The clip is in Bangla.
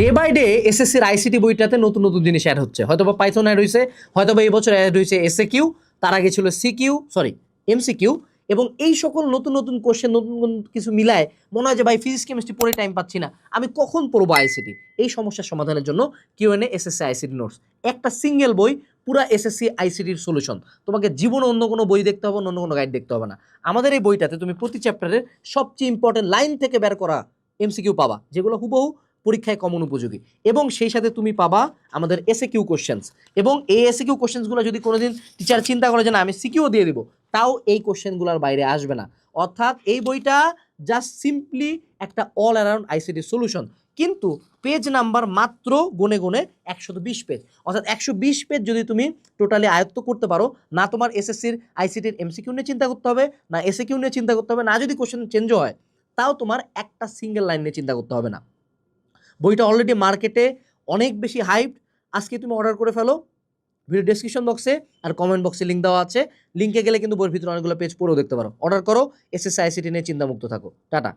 ডে বাই ডে এসএসসির আইসিটি বইটাতে নতুন নতুন জিনিস অ্যাড হচ্ছে। হয়তো বা পাইথন অ্যাড হয়েছে হয়তো বা এই বছর অ্যাড হয়েছে এসএ কিউ তার আগে ছিল সিকিউ সরি এমসিকিউ এবং এই সকল নতুন নতুন কোশ্চেন নতুন নতুন কিছু মিলায় মনে হয় যে ভাই ফিজিক্স কেমিস্ট্রি পড়ে টাইম পাচ্ছি না। আমি কখন পড়ব আইসিটি এই সমস্যার সমাধানের জন্য Q N SSC ICT notes একটা সিঙ্গেল বই, পুরা এসএসসি আইসিটির সলিউশন তোমাকে জীবনে অন্য কোনো বই দেখতে হবে, অন্য কোনো গাইড দেখতে হবে না। আমাদের এই বইটাতে তুমি প্রতি চ্যাপ্টারের সবচেয়ে ইম্পর্টেন্ট লাইন থেকে বের করা এমসিকিউ পাবা, যেগুলো হুবহু পরীক্ষায় কমন উপযোগী। এবং সেই সাথে তুমি পাবা আমাদের এসএ কিউ কোশ্চেন্স এবং এই এসএ কিউ কোশ্চেন্সগুলো যদি কোনোদিন টিচার চিন্তা করে যে না, আমি সিকিউ দিয়ে দিব, তাও এই কোশ্চেনগুলোর বাইরে আসবে না। অর্থাৎ এই বইটা জাস্ট সিম্পলি একটা অল অ্যারাউন্ড আইসিটি সলিউশন কিন্তু পেজ নাম্বার মাত্র গুনে গুনে একশত বিশ পেজ অর্থাৎ একশো বিশ পেজ যদি তুমি টোটালি আয়ত্ত করতে পারো, না তোমার এসএসসির আইসিটির এমসিকিউ নিয়ে চিন্তা করতে হবে, না এসএ কিউ নিয়ে চিন্তা করতে হবে, না যদি কোশ্চেন চেঞ্জও হয়, তাও তোমার একটা সিঙ্গেল লাইন নিয়ে চিন্তা করতে হবে না। বইটা অলরেডি মার্কেটে অনেক বেশি হাইপ আজকে তুমি অর্ডার করে ফেলো। ভিডিও ডিসক্রিপশন বক্সে আর কমেন্ট বক্সে লিঙ্ক দেওয়া আছে। লিঙ্কে গেলে কিন্তু বইয়ের ভিতরে অনেকগুলো পেজ পড়েও দেখতে পারো। অর্ডার করো এসএসআইসিটি নিয়ে চিন্তামুক্ত থাকো। টাটা।